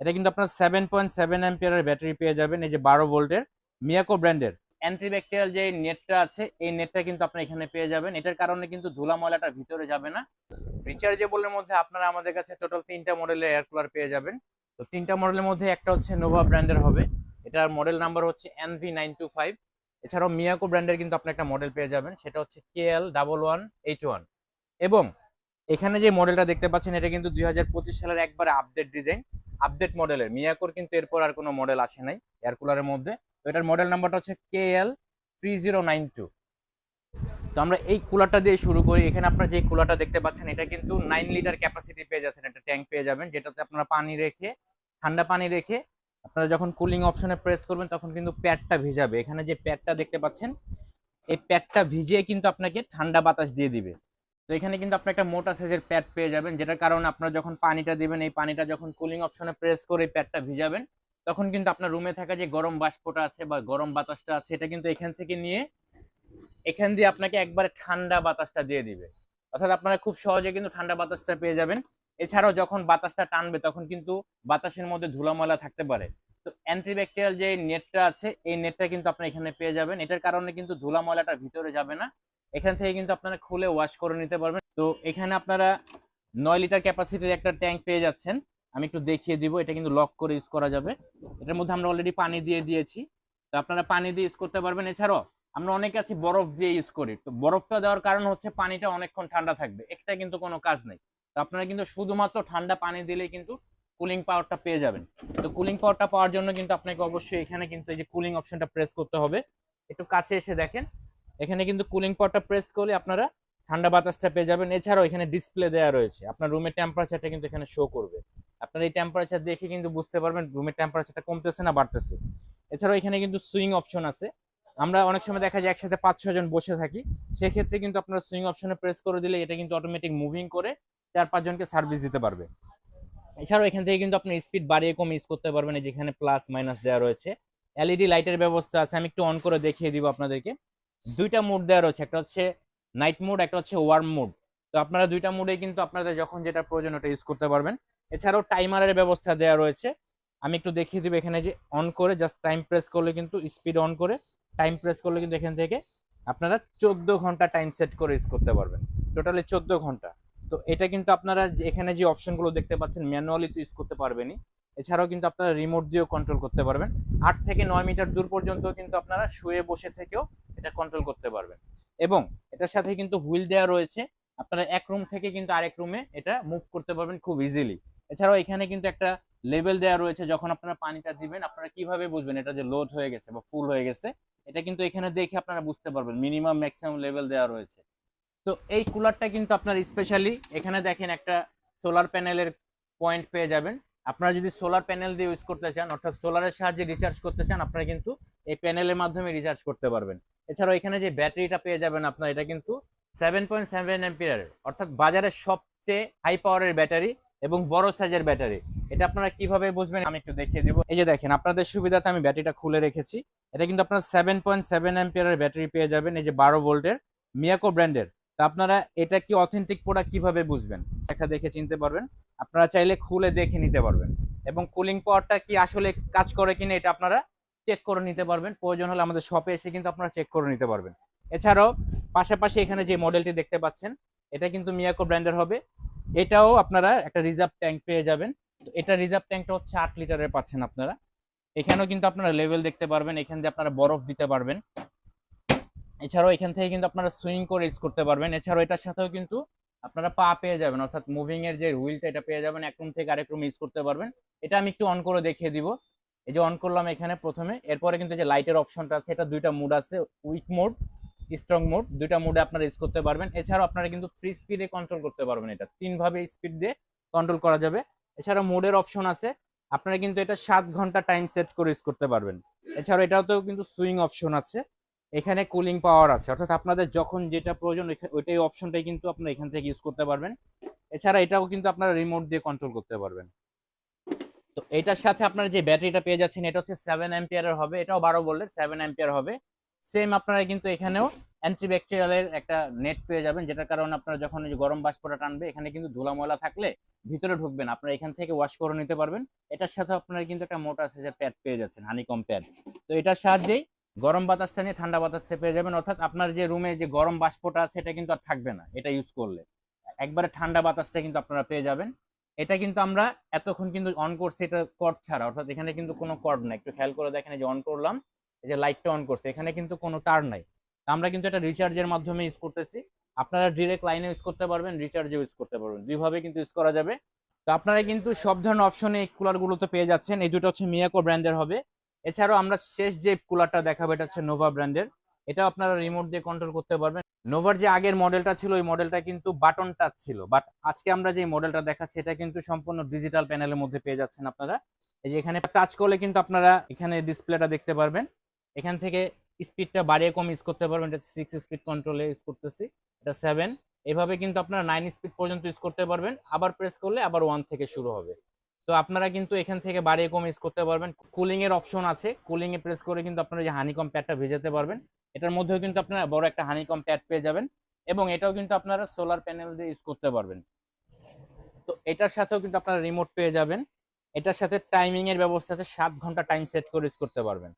এটা কিন্তু আপনার সেভেন পয়েন্ট সেভেন অ্যাম্পিয়ারের ব্যাটারি পেয়ে যাবেন, এই যে বারো ভোল্টের মিয়াকো ব্র্যান্ডের। অ্যান্টিব্যাকটেরিয়াল যে নেটটা আছে, এই নেটটা কিন্তু আপনার এখানে পেয়ে যাবেন। এটার কারণে কিন্তু ধুলা ময়লাটা ভিতরে যাবে না। রিচার্জেবলের মধ্যে আপনারা আমাদের কাছে টোটাল তিনটা মডেলের এয়ার কুলার পেয়ে যাবেন। তো তিনটা মডেলের মধ্যে একটা হচ্ছে নোভা ব্র্যান্ডের হবে। এটার মডেল নাম্বার হচ্ছে এনভি নাইন টু ফাইভ এছাড়াও মিয়াকো ব্র্যান্ডের কিন্তু আপনি একটা মডেল পেয়ে যাবেন, সেটা হচ্ছে K L double one eight one এবং এখানে যে মডেলটা দেখতে পাচ্ছেন, এটা কিন্তু দুই হাজার পঁচিশ সালের একবারে আপডেট ডিজাইন আপডেট মডেলের। মিয়াকোর কিন্তু এরপর আর কোনো মডেল আসে নাই এয়ার কুলারের মধ্যে। তো এটার মডেল নাম্বারটা হচ্ছে K L three zero nine two. তো আমরা এই কুলারটা দিয়ে শুরু করি। এখানে আপনারা যে কুলারটা দেখতে পাচ্ছেন, এটা কিন্তু নাইন লিটার ক্যাপাসিটি পেয়ে যাচ্ছেন, একটা ট্যাঙ্ক পেয়ে যাবেন, যেটাতে আপনারা পানি রেখে, ঠান্ডা পানি রেখে আপনারা যখন কুলিং অপশনে প্রেস করবেন, তখন কিন্তু প্যাডটা ভিজাবে। এখানে যে প্যাডটা দেখতে পাচ্ছেন, এই প্যাডটা ভিজিয়ে কিন্তু আপনাকে ঠান্ডা বাতাস দিয়ে দিবে। তো এখানে কিন্তু আপনি একটা মোটা সাইজের প্যাড পেয়ে যাবেন, যেটার কারণে আপনার যখন পানিটা দিবেন, এই পানিটা যখন কুলিং অপশনে প্রেস করে প্যাডটা ভিজাবেন, তখন কিন্তু আপনার রুমে থাকা যে গরম বাষ্পটা আছে বা গরম বাতাসটা আছে, এটা কিন্তু এখান থেকে নিয়ে এখান দিয়ে আপনাকে একবারে ঠান্ডা বাতাসটা দিয়ে দিবে। অর্থাৎ আপনারা খুব সহজে কিন্তু ঠান্ডা বাতাসটা পেয়ে যাবেন। এছাড়াও যখন বাতাসটা টানবে, তখন কিন্তু বাতাসের মধ্যে ধুলাময়লা থাকতে পারে। তো অ্যান্টিব্যাকটেরিয়াল যে নেটটা আছে, এই নেটটা কিন্তু আপনারা এখানে পেয়ে যাবেন। এটার কারণে কিন্তু ধুলা ময়লাটা ভিতরে যাবে না। এখান থেকে কিন্তু আপনারা খুলে ওয়াশ করে নিতে পারবেন। তো এখানে আপনারা নয় লিটার ক্যাপাসিটির একটা ট্যাঙ্ক পেয়ে যাচ্ছেন। আমি একটু দেখিয়ে দিব, এটা কিন্তু লক করে ইউজ করা যাবে। এটার মধ্যে আমরা অলরেডি পানি দিয়ে দিয়েছি। তো আপনারা পানি দিয়ে ইউজ করতে পারবেন। এছাড়াও আমরা অনেকে আছি বরফ দিয়ে ইউজ করি। তো বরফটা দেওয়ার কারণ হচ্ছে পানিটা অনেকক্ষণ ঠান্ডা থাকবে। এক্সট্রা কিন্তু কোনো কাজ নেই। তো আপনারা কিন্তু শুধুমাত্র ঠান্ডা পানি দিলেই কিন্তু কুলিং পাওয়ারটা পেয়ে যাবেন। তো কুলিং পাওয়ারটা পাওয়ার জন্য কিন্তু আপনাকে অবশ্যই এখানে কিন্তু এই যে কুলিং অপশনটা প্রেস করতে হবে। একটু কাছে এসে দেখেন। এখানে কিন্তু কুলিং পাওয়ারটা প্রেস করলে আপনারা ঠান্ডা বাতাসটা পেয়ে যাবেন। এছাড়াও এখানে ডিসপ্লে দেওয়া রয়েছে। আপনার রুমের টেম্পারেচারটা কিন্তু এখানে শো করবে। আপনার এই টেম্পারেচার দেখে কিন্তু বুঝতে পারবেন রুমের টেম্পারেচারটা কমতেছে না, বাড়তেছে। এছাড়াও এখানে কিন্তু সুইং অপশন আছে। আমরা অনেক সময় দেখা যায় একসাথে পাঁচ, ছয় জন বসে থাকি। সেক্ষেত্রে কিন্তু আপনারা সুইং অপশনে প্রেস করে দিলে এটা কিন্তু অটোমেটিক মুভিং করে চার পাঁচজনকে সার্ভিস দিতে পারবে। এছাড়াও এখান থেকে কিন্তু আপনি স্পিড বাড়িয়ে কম ইউজ করতে পারবেন। যেখানে প্লাস মাইনাস দেওয়া রয়েছে। এলইডি লাইটের ব্যবস্থা আছে। আমি একটু অন করে দেখিয়ে দিব আপনাদেরকে। দুইটা মোড দেওয়া রয়েছে, একটা হচ্ছে নাইট মোড একটা হচ্ছে ওয়ার্ম মোড তো আপনারা দুইটা মোডে কিন্তু আপনাদের যখন যেটা প্রয়োজন ওটা ইউজ করতে পারবেন। এছাড়াও টাইমারের ব্যবস্থা দেওয়া রয়েছে। আমি একটু দেখিয়ে দিব এখানে যে অন করে জাস্ট টাইম প্রেস করলে কিন্তু স্পিড অন করে টাইম প্রেস করলে কিন্তু এখান থেকে আপনারা চোদ্দ ঘণ্টা টাইম সেট করে ইউজ করতে পারবেন। টোটালি চোদ্দ ঘণ্টা। তো এটা কিন্তু আপনারা এখানে যে অপশনগুলো দেখতে পাচ্ছেন ম্যানুয়ালি তো ইউজ করতে পারবেনই। এছাড়াও কিন্তু আপনারা রিমোট দিয়েও কন্ট্রোল করতে পারবেন। আট থেকে নয় মিটার দূর পর্যন্ত কিন্তু আপনারা শুয়ে বসে থেকেও এটা কন্ট্রোল করতে পারবেন। এবং এটার সাথে কিন্তু হুইল দেওয়া রয়েছে। আপনারা এক রুম থেকে কিন্তু আরেক রুমে এটা মুভ করতে পারবেন খুব ইজিলি এছাড়াও এখানে কিন্তু একটা লেভেল দেওয়া রয়েছে, যখন আপনারা পানিটা দিবেন, আপনারা কীভাবে বুঝবেন এটা যে লোড হয়ে গেছে বা ফুল হয়ে গেছে? এটা কিন্তু এখানে দেখে আপনারা বুঝতে পারবেন। মিনিমাম ম্যাক্সিমাম লেভেল দেওয়া রয়েছে। তো এই কুলারটা কিন্তু আপনার স্পেশালি এখানে দেখেন একটা সোলার প্যানেলের পয়েন্ট পেয়ে যাবেন। আপনারা যদি সোলার প্যানেল দিয়ে ইউজ করতে চান, অর্থাৎ সোলারের সাহায্যে রিচার্জ করতে চান, আপনারা কিন্তু এই প্যানেলের মাধ্যমে রিচার্জ করতে পারবেন। এছাড়াও এখানে যে ব্যাটারিটা পেয়ে যাবেন আপনার, এটা কিন্তু সেভেন পয়েন্ট সেভেন এম্পিয়ারের অর্থাৎ বাজারের সবচেয়ে হাই পাওয়ারের ব্যাটারি এবং বড় সাইজের ব্যাটারি। এটা আপনারা কীভাবে বুঝবেন আমি একটু দেখিয়ে দিব। এই যে দেখেন, আপনাদের সুবিধাতে আমি ব্যাটারিটা খুলে রেখেছি। এটা কিন্তু আপনারা সেভেন পয়েন্ট সেভেন এম্পিয়ারের ব্যাটারি পেয়ে যাবেন, এই যে বারো ভোল্টের মিয়াকো ব্র্যান্ডের। তা আপনারা এটা কি অথেন্টিক প্রোডাক্ট কীভাবে বুঝবেন? দেখা দেখে চিনতে পারবেন। আপনারা চাইলে খুলে দেখে নিতে পারবেন। এবং কুলিং পাওয়ারটা কি আসলে কাজ করে কিনা, এটা আপনারা চেক করে নিতে পারবেন। প্রয়োজন হলে আমাদের শপে এসে কিন্তু আপনারা চেক করে নিতে পারবেন। এছাড়াও পাশাপাশি এখানে যে মডেলটি দেখতে পাচ্ছেন, এটা কিন্তু মিয়াকো ব্র্যান্ডের হবে। এটাও আপনারা একটা রিজার্ভ ট্যাঙ্ক পেয়ে যাবেন। এটা রিজার্ভ ট্যাঙ্কটা হচ্ছে আট লিটারের পাচ্ছেন আপনারা। এখানেও কিন্তু আপনারা লেভেল দেখতে পারবেন, এখান দিয়ে আপনারা বরফ দিতে পারবেন। এছাড়াও এখান থেকে কিন্তু আপনারা সুইং করে ইউজ করতে পারবেন। এছাড়াও এটার সাথেও কিন্তু আপনারা পা পেয়ে যাবেন, অর্থাৎ মুভিং এর যে হুইলটা এটা পেয়ে যাবেন। এক রুম থেকে আরেক রুম ইউজ করতে পারবেন। এটা আমি একটু অন করে দেখিয়ে দিব। এই যে অন করলাম এখানে প্রথমে, এরপরে কিন্তু যে লাইটের অপশনটা আছে, এটা দুইটা মুড আছে উইক মোড স্ট্রং মোড দুইটা মোডে আপনারা ইউজ করতে পারবেন। এছাড়াও আপনারা কিন্তু থ্রি স্পিডে কন্ট্রোল করতে পারবেন এটা, তিনভাবে স্পিড দিয়ে কন্ট্রোল করা যাবে। এছাড়া মোডের অপশন আছে, আপনারা কিন্তু এটা সাত ঘণ্টা টাইম সেট করে ইউজ করতে পারবেন। এছাড়াও এটাতেও কিন্তু সুইং অপশন আছে, এখানে কুলিং পাওয়ার আছে, অর্থাৎ আপনাদের যখন যেটা প্রয়োজন ওইটাই অপশনটাই কিন্তু আপনারা এখান থেকে ইউজ করতে পারবেন। এছাড়া এটাও কিন্তু আপনারা রিমোট দিয়ে কন্ট্রোল করতে পারবেন। তো এটার সাথে আপনারা যে ব্যাটারিটা পেয়ে যাচ্ছেন, এটা হচ্ছে সেভেন অ্যাম্পিয়ারের হবে। এটাও বারো বললেন সেভেন অ্যাম্পিয়ার হবে। সেম আপনারা কিন্তু এখানেও অ্যান্টিব্যাকটেরিয়ালের একটা নেট পেয়ে যাবেন, যেটার কারণে আপনারা যখন যে গরম বাষ্পটা টানবে, এখানে কিন্তু ধুলা ময়লা থাকলে ভিতরে ঢুকবেন। আপনারা এখান থেকে ওয়াশ করে নিতে পারবেন। এটার সাথে আপনারা কিন্তু একটা মোটা সাইজের প্যাড পেয়ে যাচ্ছেন হানিকম প্যাড তো এটার সাহায্যেই গরম বাতাসটা নিয়ে ঠান্ডা বাতাসটা পেয়ে যাবেন। অর্থাৎ আপনার যে রুমে যে গরম বাষ্পটা আছে, এটা কিন্তু আর থাকবে না, এটা ইউজ করলে। একবারে ঠান্ডা বাতাসটা কিন্তু আপনারা পেয়ে যাবেন। এটা কিন্তু আমরা এতক্ষণ কিন্তু অন করছি, এটা কর্ড ছাড়া। অর্থাৎ এখানে কিন্তু কোনো কর্ড নাই। একটু খেয়াল করে দেখেন যে অন করলাম, এই যে লাইটটা অন করছে, এখানে কিন্তু কোনো তার নাই। আমরা কিন্তু এটা রিচার্জের মাধ্যমে ইউজ করতেছি। আপনারা ডিরেক্ট লাইনে ইউজ করতে পারবেন রিচার্জে ইউজ করতে পারবেন। দুইভাবে কিন্তু ইউজ করা যাবে। তো আপনারা কিন্তু সব ধরনের অপশনে এই কুলারগুলো তো পেয়ে যাচ্ছেন। এই দুটো হচ্ছে মিয়াকো ব্র্যান্ডের হবে। এছাড়াও আমরা শেষ যে কুলারটা দেখাবো, এটা হচ্ছে নোভা ব্র্যান্ডের এটা আপনারা রিমোট দিয়ে কন্ট্রোল করতে পারবেন। নোভার যে আগের মডেলটা ছিল, ওই মডেলটা কিন্তু বাটন টাচ ছিল। বাট আজকে আমরা যে মডেলটা দেখাচ্ছি, এটা কিন্তু সম্পূর্ণ ডিজিটাল প্যানেলের মধ্যে পেয়ে যাচ্ছেন আপনারা। এই যে এখানে টাচ করলে কিন্তু আপনারা এখানে ডিসপ্লেটা দেখতে পারবেন। এখান থেকে স্পিডটা বাড়িয়ে কম ইউজ করতে পারবেন। এটা সিক্স স্পিড কন্ট্রোলে ইউজ করতেছি, এটা সেভেন এভাবে কিন্তু আপনারা নাইন স্পিড পর্যন্ত ইউজ করতে পারবেন। আবার প্রেস করলে আবার ওয়ান থেকে শুরু হবে। তো আপনারা কিন্তু এখান থেকে বাড়িয়ে কম ইউজ করতে পারবেন। কুলিংয়ের অপশন আছে। কুলিং এ প্রেস করে কিন্তু আপনারা যে হানিকম প্যাডটা ভেজাতে পারবেন। এটার মধ্যেও কিন্তু আপনারা বড় একটা হানিকম প্যাড পেয়ে যাবেন এবং এটাও কিন্তু আপনারা সোলার প্যানেল দিয়ে ইউজ করতে পারবেন। তো এটার সাথেও কিন্তু আপনারা রিমোট পেয়ে যাবেন। এটার সাথে টাইমিং এর ব্যবস্থা আছে, সাত ঘণ্টা টাইম সেট করে ইউজ করতে পারবেন।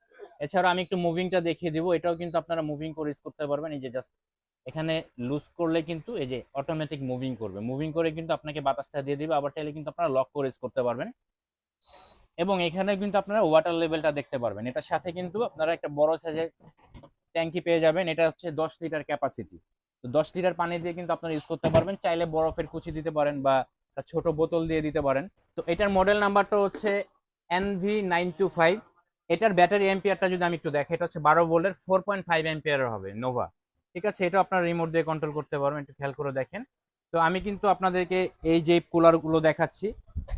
এছাড়া আমি একটু মুভিংটা দেখিয়ে দিব, এটাও কিন্তু আপনারা মুভিং করে ইউজ করতে পারবেন। এই যে জাস্ট এখানে লুজ করলে কিন্তু এই যে অটোমেটিক মুভিং করবে। মুভিং করে কিন্তু আপনাকে বাতাসটা দিয়ে দিবে, আবার চাইলে কিন্তু আপনারা লক করে ইউজ করতে পারবেন। এবং এখানে কিন্তু আপনারা ওয়াটার লেভেলটা দেখতে পারবেন। এটার সাথে কিন্তু আপনারা একটা বড় সাইজের ট্যাঙ্কি পেয়ে যাবেন, এটা হচ্ছে দশ লিটার ক্যাপাসিটি তো দশ লিটার পানি দিয়ে কিন্তু আপনারা ইউজ করতে পারবেন, চাইলে বরফের কুচি দিতে পারেন বা ছোট বোতল দিয়ে দিতে পারেন। তো এটার মডেল নাম্বারটা হচ্ছে এনভি নাইন টু ফাইভ এটার ব্যাটারি এম্পিয়ারটা যদি আমি একটু দেখি, এটা হচ্ছে বারো ভোল্টের ফোর পয়েন্ট ফাইভ এম্পিয়ারের হবে নোভা ঠিক আছে? এটা আপনার রিমোট দিয়ে কন্ট্রোল করতে পারবেন, একটু খেয়াল করে দেখেন। তো আমি কিন্তু আপনাদেরকে এই যে কুলারগুলো দেখাচ্ছি,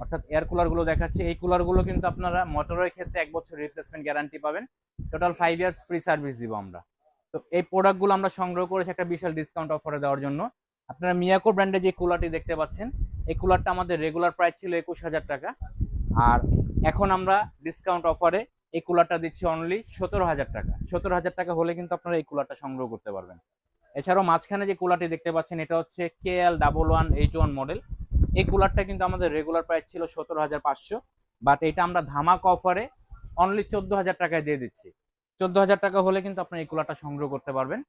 অর্থাৎ এয়ার কুলারগুলো দেখাচ্ছি, এই কুলারগুলো কিন্তু আপনারা মোটরের ক্ষেত্রে এক বছর রিপ্লেসমেন্ট গ্যারান্টি পাবেন। Total five years free service দিব আমরা। তো এই প্রোডাক্টগুলো আমরা সংগ্রহ করেছি একটা বিশাল ডিসকাউন্ট অফারে দেওয়ার জন্য। আপনারা মিয়াকো ব্র্যান্ডের যে কুলারটি দেখতে পাচ্ছেন, এই কুলারটা আমাদের রেগুলার প্রাইস ছিল একুশ হাজার টাকা। আর এখন আমরা ডিসকাউন্ট অফারে এই কুলারটা দিচ্ছি অনলি সতেরো হাজার টাকা। সতেরো হাজার টাকা হলে কিন্তু আপনারা এই কুলারটা সংগ্রহ করতে পারবেন। এছাড়াও মাঝখানে যে কুলারটি দেখতে পাচ্ছেন, এটা হচ্ছে K L double one eight one model এই কুলারটা কিন্তু আমাদের রেগুলার প্রাইস ছিল সতেরো হাজার পাঁচশো। বাট এটা আমরা ধামাক অফারে অনলি চোদ্দ হাজার টাকায় দিয়ে দিচ্ছি। চোদ্দ হাজার টাকা হলে কিন্তু আপনি এই কুলারটা সংগ্রহ করতে পারবেন।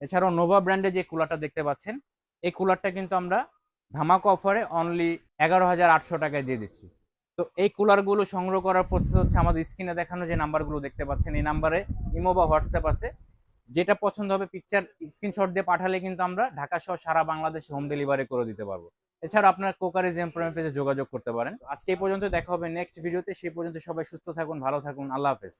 এছাড়াও নোভা ব্র্যান্ডের যে কুলারটা দেখতে পাচ্ছেন, এই কুলারটা কিন্তু আমরা ধামাক অফারে অনলি এগারো হাজার আটশো টাকায় দিয়ে দিচ্ছি। তো এই কুলারগুলো সংগ্রহ করার প্রসেস হচ্ছে আমাদের স্ক্রিনে দেখানো যে নাম্বারগুলো দেখতে পাচ্ছেন, এই নাম্বারে ইমো বা হোয়াটসঅ্যাপ আছে। যেটা পছন্দ হবে পিকচার স্ক্রিনশট দিয়ে পাঠালে কিন্তু আমরা ঢাকা সহ সারা বাংলাদেশে হোম ডেলিভারি করে দিতে পারব। এছাড়া আপনার কোকারেজ এমপ্লয়মেন্ট পেজে যোগাযোগ করতে পারেন। আজকে এই পর্যন্ত দেখা হবে নেক্সট ভিডিওতে সেই পর্যন্ত সবাই সুস্থ থাকুন, ভালো থাকুন, আল্লাহ হাফেজ।